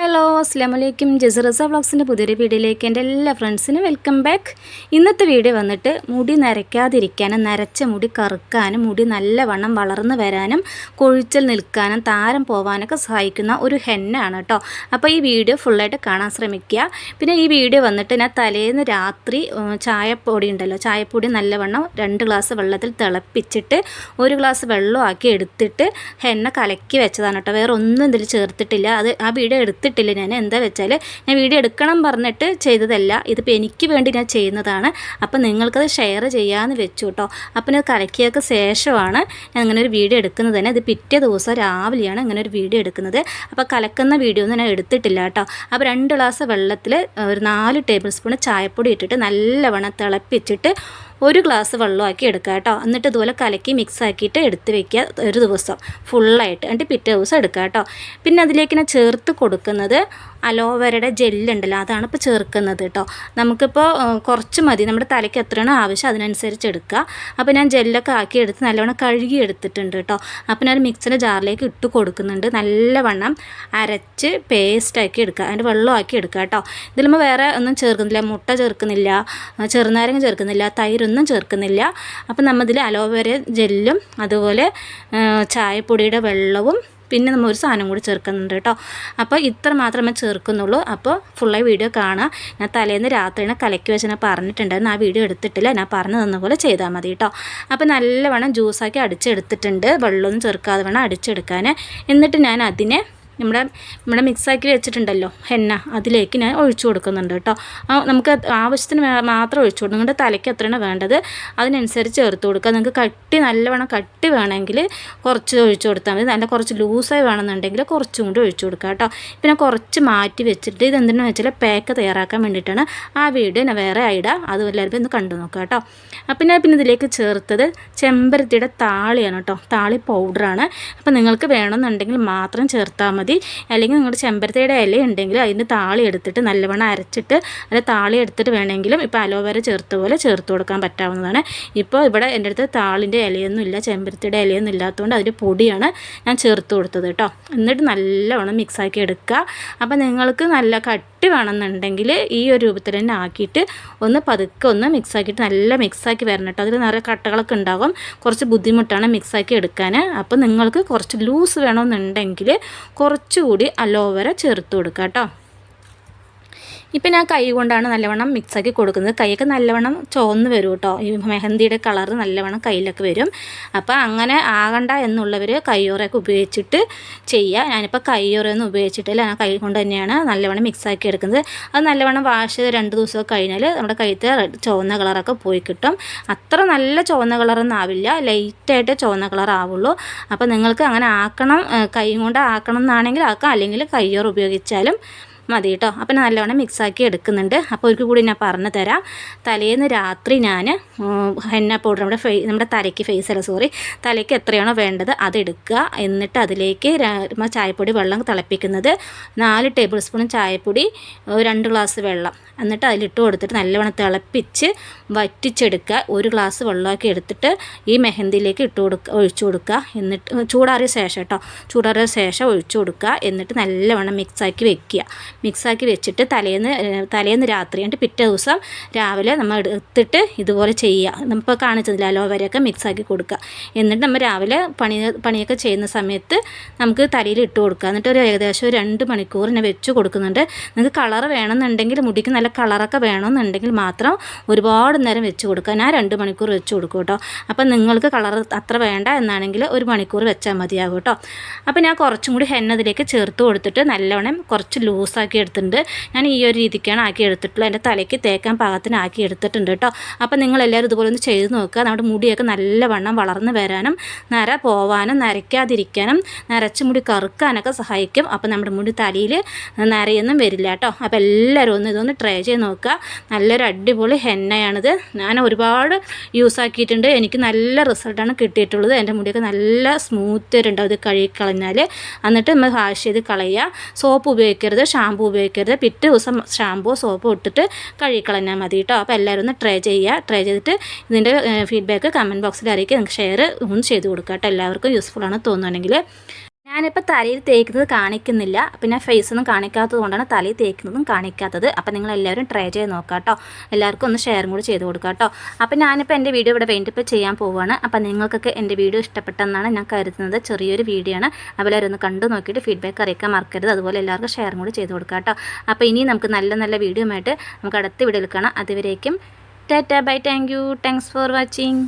Hello അസ്ലാം വലൈക്കും ജസറസ വ്ളോഗ്സിന്റെ പുതിയൊരു വീഡിയോയിലേക്ക് എന്റെ എല്ലാ ഫ്രണ്ട്സിനും വെൽക്കം ബാക്ക്. ഇന്നത്തെ വീഡിയോ വന്നിട്ട് മുടി നരയ്ക്കാതിരിക്കാനും നരച്ച മുടി കറുക്കാനും മുടി നല്ലവണ്ണം വളർന്നു വരാനും കൊഴിച്ചൽ നിൽക്കാനും താരം പോവാനൊക്കെ സഹായിക്കുന്ന ഒരു ഹെന്നാണ് കേട്ടോ. അപ്പോൾ ഈ വീഡിയോ ഫുള്ളായിട്ട് കാണാൻ ശ്രമിക്കുക. പിന്നെ ഈ വീഡിയോ വന്നിട്ട് ഞാൻ തലേന്ന് രാത്രി ചായപ്പൊടി ഉണ്ടല്ലോ ചായപ്പൊടി നല്ലവണ്ണം രണ്ട് ഗ്ലാസ് വെള്ളത്തിൽ തിളപ്പിച്ചിട്ട് ഒരു ഗ്ലാസ് വെള്ളമാക്കി എടുത്തിട്ട് ഹെന്ന കലക്കി വെച്ചതാണ് കേട്ടോ. വേറെ ഒന്നും ഇതിൽ ചേർത്തിട്ടില്ല. അത് ആ വീഡിയോ എടുത്തിട്ടില്ല ഞാൻ എന്താ വെച്ചാൽ ഞാൻ വീഡിയോ എടുക്കണം പറഞ്ഞിട്ട് ചെയ്തതല്ല. ഇതിപ്പോൾ എനിക്ക് വേണ്ടി ഞാൻ ചെയ്യുന്നതാണ്. അപ്പോൾ നിങ്ങൾക്കത് ഷെയർ ചെയ്യാമെന്ന് വെച്ചു കേട്ടോ അപ്പം ഇത് കലക്കിയൊക്കെ ശേഷമാണ് ഞാൻ അങ്ങനെ ഒരു വീഡിയോ എടുക്കുന്നത് തന്നെ. ഇത് പിറ്റേ ദിവസം രാവിലെയാണ് അങ്ങനെ ഒരു വീഡിയോ എടുക്കുന്നത്. അപ്പോൾ കലക്കുന്ന വീഡിയോ ഒന്നും ഞാൻ എടുത്തിട്ടില്ല കേട്ടോ അപ്പോൾ രണ്ട് ഗ്ലാസ് വെള്ളത്തിൽ ഒരു നാല് ടേബിൾ സ്പൂൺ ചായപ്പൊടി ഇട്ടിട്ട് നല്ലവണ്ണം തിളപ്പിച്ചിട്ട് ഒരു ഗ്ലാസ് വെള്ളമാക്കി എടുക്കുക കേട്ടോ. എന്നിട്ട് ഇതുപോലെ കലക്കി മിക്സ് ആക്കിയിട്ട് എടുത്ത് വെക്കുക ഒരു ദിവസം. ഫുള്ളായിട്ട് എന്നിട്ട് പിറ്റേ ദിവസം എടുക്കുക കേട്ടോ. പിന്നെ അതിലേക്ക് ചേർത്ത് കൊടുക്കുന്നത് അലോവേരയുടെ ജെല്ലുണ്ടല്ലോ അതാണ് ഇപ്പോൾ ചേർക്കുന്നത് കേട്ടോ. നമുക്കിപ്പോൾ കുറച്ച് മതി. നമ്മുടെ തലയ്ക്ക് എത്രയാണോ ആവശ്യം അതിനനുസരിച്ച് എടുക്കുക. അപ്പോൾ ഞാൻ ജെല്ലൊക്കെ ആക്കി എടുത്ത് നല്ലവണ്ണം കഴുകി എടുത്തിട്ടുണ്ട് കേട്ടോ. അപ്പോൾ ഞാൻ മിക്സിന്റെ ജാറിലേക്ക് ഇട്ട് കൊടുക്കുന്നുണ്ട്. നല്ലവണ്ണം അരച്ച് പേസ്റ്റാക്കി എടുക്കുക. അതിന്റെ വെള്ളമാക്കി എടുക്കുക കേട്ടോ. ഇതിലുമ്പോൾ വേറെ ഒന്നും ചേർക്കുന്നില്ല. മുട്ട ചേർക്കുന്നില്ല. ചെറുനാരങ്ങ ചേർക്കുന്നില്ല. തൈരൊന്നും ചേർക്കുന്നില്ല. അപ്പം നമ്മതിൽ അലോവേര ജെല്ലും അതുപോലെ ചായപ്പൊടിയുടെ വെള്ളവും പിന്നെ നമ്മൾ ഒരു സാധനം കൂടി ചേർക്കുന്നുണ്ട് കേട്ടോ. അപ്പോൾ ഇത്ര മാത്രമേ ചേർക്കുന്നുള്ളൂ. അപ്പോൾ ഫുള്ളായി വീഡിയോ കാണുക ഞാൻ തലേന്ന് രാത്രിനെ കലക്കി വെച്ച് ഞാൻ പറഞ്ഞിട്ടുണ്ടായിരുന്നു ആ വീഡിയോ എടുത്തിട്ടില്ല. ഞാൻ പറഞ്ഞു തന്ന പോലെ ചെയ്താൽ മതി കേട്ടോ. അപ്പോൾ നല്ലവണ്ണം ജ്യൂസാക്കി അടിച്ചെടുത്തിട്ടുണ്ട്. വെള്ളമൊന്നും ചേർക്കാതെ വേണം അടിച്ചെടുക്കാൻ. എന്നിട്ട് ഞാൻ അതിനെ നമ്മുടെ നമ്മുടെ മിക്സാക്കി വെച്ചിട്ടുണ്ടല്ലോ എണ്ണ. അതിലേക്ക് ഞാൻ ഒഴിച്ചു കൊടുക്കുന്നുണ്ട് കേട്ടോ. നമുക്ക് ആവശ്യത്തിന് മാത്രം ഒഴിച്ചു കൊടുക്കും നിങ്ങളുടെ തലയ്ക്ക് എത്രയാണ് വേണ്ടത് അതിനനുസരിച്ച് ചേർത്ത് കൊടുക്കുക. നിങ്ങൾക്ക് കട്ടി നല്ലവണ്ണം കട്ടി വേണമെങ്കിൽ കുറച്ച് ഒഴിച്ചു കൊടുത്താൽ മതി. നല്ല കുറച്ച് ലൂസായി വേണമെന്നുണ്ടെങ്കിൽ കുറച്ചും കൂടി ഒഴിച്ചു കൊടുക്കുക കേട്ടോ. പിന്നെ കുറച്ച് മാറ്റി വെച്ചിട്ട് ഇത് എന്തിനാണെന്ന് വെച്ചാൽ പാക്ക് തയ്യാറാക്കാൻ വേണ്ടിയിട്ടാണ്. ആ വീഡിയോ ഞാൻ വേറെ ഇടാം. അത് എല്ലാവരും ഒന്ന് കണ്ടു നോക്കുക കേട്ടോ. ഞാൻ പിന്നെ ഇതിലേക്ക് ചേർത്തത് ചെമ്പരത്തിയുടെ താളിയാണ് കേട്ടോ. താളി പൗഡറാണ് അപ്പോൾ നിങ്ങൾക്ക് വേണമെന്നുണ്ടെങ്കിൽ മാത്രം ചേർത്താൽ മതി. അല്ലെങ്കിൽ നിങ്ങളുടെ ചെമ്പരത്തിയുടെ ഇല ഉണ്ടെങ്കിൽ അതിന്റെ താളി എടുത്തിട്ട് നല്ലവണ്ണം അരച്ചിട്ട് അതിന്റെ താളി എടുത്തിട്ട് വേണമെങ്കിലും ഇപ്പോൾ അലോവേര ചേർത്ത പോലെ ചേർത്ത് കൊടുക്കാൻ പറ്റാവുന്നതാണ്. ഇപ്പോൾ ഇവിടെ എന്റെ അടുത്ത് താളിന്റെ ഇലയൊന്നും ഇല്ല ചെമ്പരത്തിയുടെ ഇലയൊന്നും ഇല്ലാത്തതുകൊണ്ട് അതിന്റെ പൊടിയാണ് ഞാൻ ചേർത്ത് കൊടുത്തത് കേട്ടോ. എന്നിട്ട് നല്ലവണ്ണം മിക്സാക്കി എടുക്കുക. അപ്പോൾ നിങ്ങൾക്ക് നല്ല കട്ടി വേണമെന്നുണ്ടെങ്കിൽ ഈ ഒരു രൂപത്തിൽ തന്നെ ആക്കിയിട്ട് ഒന്ന് പതുക്കെ ഒന്ന് മിക്സാക്കിയിട്ട് നല്ല മിക്സാക്കി വരണം കേട്ടോ. അതിൽ നിറയെ കട്ടകളൊക്കെ ഉണ്ടാകും കുറച്ച് ബുദ്ധിമുട്ടാണ് മിക്സാക്കി എടുക്കാൻ. അപ്പോൾ നിങ്ങൾക്ക് കുറച്ച് ലൂസ് വേണമെന്നുണ്ടെങ്കിൽ കുറച്ചുകൂടി അലോവേര ചേർത്ത് കൊടുക്കാം കേട്ടോ. ഇപ്പം ഞാൻ കൈ കൊണ്ടാണ് നല്ലവണ്ണം മിക്സാക്കി കൊടുക്കുന്നത്. കൈയൊക്കെ നല്ലവണ്ണം ചുവന്ന് വരും കേട്ടോ ഈ മെഹന്തിയുടെ കളർ നല്ലവണ്ണം കയ്യിലൊക്കെ വരും. അപ്പോൾ അങ്ങനെ ആകണ്ട എന്നുള്ളവർ കയ്യോറയൊക്കെ ഉപയോഗിച്ചിട്ട് ചെയ്യുക ഞാനിപ്പോൾ കയ്യോറയൊന്നും ഉപയോഗിച്ചിട്ടില്ല. ഞാൻ കൈ കൊണ്ട് തന്നെയാണ് നല്ലവണ്ണം മിക്സാക്കി എടുക്കുന്നത്. അത് നല്ലവണ്ണം വാഷ് ചെയ്ത് രണ്ട് ദിവസമൊക്കെ കഴിഞ്ഞാൽ നമ്മുടെ കയ്യത്തെ ചുവന്ന കളറൊക്കെ പോയി കിട്ടും. അത്ര നല്ല ചുവന്ന കളറൊന്നും ആവില്ല. ലൈറ്റായിട്ട് ചുവന്ന കളർ ആവുള്ളൂ. അപ്പോൾ നിങ്ങൾക്ക് അങ്ങനെ ആക്കണം കൈ കൊണ്ട് ആക്കണം എന്നാണെങ്കിൽ ആക്കാം. അല്ലെങ്കിൽ കയ്യോർ ഉപയോഗിച്ചാലും മതി കേട്ടോ അപ്പം നല്ലവണ്ണം മിക്സാക്കി എടുക്കുന്നുണ്ട്. അപ്പോൾ ഒരിക്കൽ കൂടി ഞാൻ പറഞ്ഞു തരാം. തലേന്ന് രാത്രി ഞാൻ ഹെന്ന പൗഡർ നമ്മുടെ ഫേ നമ്മുടെ തലയ്ക്ക് ഫേസ് അല്ല സോറി തലയ്ക്ക് എത്രയാണോ വേണ്ടത് അതെടുക്കുക എന്നിട്ട് അതിലേക്ക് ചായപ്പൊടി വെള്ളം തിളപ്പിക്കുന്നത് നാല് ടേബിൾ സ്പൂൺ ചായപ്പൊടി രണ്ട് ഗ്ലാസ് വെള്ളം. എന്നിട്ട് അതിലിട്ട് കൊടുത്തിട്ട് നല്ലവണ്ണം തിളപ്പിച്ച് വറ്റിച്ചെടുക്കുക. ഒരു ഗ്ലാസ് വെള്ളമാക്കി എടുത്തിട്ട് ഈ മെഹന്തിയിലേക്ക് ഇട്ട് കൊടുക്കുക ഒഴിച്ചു കൊടുക്കുക. എന്നിട്ട് ചൂടാറിയ ശേഷം കേട്ടോ ചൂടാറിയ ശേഷം ഒഴിച്ചു കൊടുക്കുക. എന്നിട്ട് നല്ലവണ്ണം മിക്സാക്കി വെക്കുക. മിക്സാക്കി വെച്ചിട്ട് തലേന്ന് തലേന്ന് രാത്രി എന്നിട്ട് പിറ്റേ ദിവസം രാവിലെ നമ്മൾ എടുത്തിട്ട് ഇതുപോലെ ചെയ്യുക. നമുക്ക് കാണിച്ചതില്ല അലോവേരയൊക്കെ മിക്സാക്കി കൊടുക്കുക. എന്നിട്ട് നമ്മൾ രാവിലെ പണി പണിയൊക്കെ ചെയ്യുന്ന സമയത്ത് നമുക്ക് തലയിൽ ഇട്ട് കൊടുക്കുക. എന്നിട്ട് ഒരു ഏകദേശം രണ്ട് മണിക്കൂർ തന്നെ വെച്ച് കൊടുക്കുന്നുണ്ട്. നിങ്ങൾക്ക് കളർ വേണമെന്നുണ്ടെങ്കിൽ മുടിക്ക് നല്ല കളറൊക്കെ വേണമെന്നുണ്ടെങ്കിൽ മാത്രം ഒരുപാട് നേരം വെച്ച് കൊടുക്കുക. ഞാൻ രണ്ട് മണിക്കൂർ വെച്ച് കൊടുക്കും കേട്ടോ. അപ്പം നിങ്ങൾക്ക് കളർ അത്ര വേണ്ട എന്നാണെങ്കിൽ ഒരു മണിക്കൂർ വെച്ചാൽ മതിയാകും കേട്ടോ. അപ്പോൾ ഞാൻ കുറച്ചും കൂടി ഹെന്നതിലേക്ക് ചേർത്ത് കൊടുത്തിട്ട് നല്ലവണ്ണം കുറച്ച് ലൂസാക്കി എടുത്തിട്ടുണ്ട്. ഞാൻ ഈ ഒരു രീതിക്കാണ് ആക്കി എടുത്തിട്ടുള്ളത്. എന്റെ തലയ്ക്ക് തേക്കാൻ പാകത്തിന് ആക്കി എടുത്തിട്ടുണ്ട് കേട്ടോ. അപ്പോൾ നിങ്ങളെല്ലാവരും ഇതുപോലെ ഒന്ന് ചെയ്ത് നോക്കുക. നമ്മുടെ മുടിയൊക്കെ നല്ലവണ്ണം വളർന്നു വരാനും നര പോവാനും നരയ്ക്കാതിരിക്കാനും നരച്ച മുടി കറുക്കാനൊക്കെ സഹായിക്കും. അപ്പോൾ നമ്മുടെ മുടി തലയിൽ നരയൊന്നും വരില്ല കേട്ടോ. അപ്പോൾ എല്ലാവരും ഒന്ന് ഇതൊന്ന് ട്രൈ ചെയ്ത് നോക്കുക. നല്ലൊരു അടിപൊളി ഹെന്നയാണിത്. ഞാൻ ഒരുപാട് യൂസ് ആക്കിയിട്ടുണ്ട്. എനിക്ക് നല്ല റിസൾട്ടാണ് കിട്ടിയിട്ടുള്ളത്. എന്റെ മുടിയൊക്കെ നല്ല സ്മൂത്ത് വരുണ്ടാവും ഇത് കഴുകിക്കളഞ്ഞാൽ എന്നിട്ട് നമ്മൾ വാഷ് ചെയ്ത് കളയുക. സോപ്പ് ഉപയോഗിക്കരുത്. ഷാമ്പു ഉപയോഗിക്കരുത്. പിറ്റേ ദിവസം ഷാമ്പുവോ സോപ്പോ ഇട്ടിട്ട് കഴുകിക്കളഞ്ഞാൽ മതി കേട്ടോ. അപ്പോൾ എല്ലാവരും ഒന്ന് ട്രൈ ചെയ്യുക. ട്രൈ ചെയ്തിട്ട് ഇതിന്റെ ഫീഡ്ബാക്ക് കമന്റ് ബോക്സിൽ അറിയിക്കുക. നിങ്ങൾക്ക് ഷെയർ ഒന്ന് ചെയ്ത് കൊടുക്കുക കേട്ടോ. എല്ലാവർക്കും യൂസ്ഫുൾ ആണ് തോന്നുകയാണെങ്കിൽ ഞാനിപ്പോൾ തലയിൽ തേക്കുന്നത് കാണിക്കുന്നില്ല. പിന്നെ ഫേസ് ഒന്നും കാണിക്കാത്തത് കൊണ്ടാണ് തലയിൽ തേക്കുന്നതും കാണിക്കാത്തത്. അപ്പോൾ നിങ്ങൾ എല്ലാവരും ട്രൈ ചെയ്ത് നോക്കാം കേട്ടോ എല്ലാവർക്കും ഒന്ന് ഷെയറും കൂടി ചെയ്ത് കൊടുക്കാം കേട്ടോ അപ്പോൾ ഞാനിപ്പോൾ എന്റെ വീഡിയോ ഇവിടെ വേണ്ടിപ്പോൾ ചെയ്യാൻ പോവുകയാണ് അപ്പോൾ നിങ്ങൾക്കൊക്കെ എന്റെ വീഡിയോ ഇഷ്ടപ്പെട്ടെന്നാണ് ഞാൻ കരുതുന്നത്. ചെറിയൊരു വീഡിയോ ആണ്. അതുപോലെ ഒന്ന് കണ്ടു നോക്കിയിട്ട് ഫീഡ്ബാക്ക് അറിയിക്കാൻ മറക്കരുത്. അതുപോലെ എല്ലാവർക്കും ഷെയറും കൂടി ചെയ്ത് കൊടുക്കാം കേട്ടോ അപ്പോൾ ഇനി നമുക്ക് നല്ല നല്ല വീഡിയോ ആയിട്ട് നമുക്ക് അടുത്ത വീഡിയോ കാണാം. അതുവരേക്കും tata bye thank you thanks for watching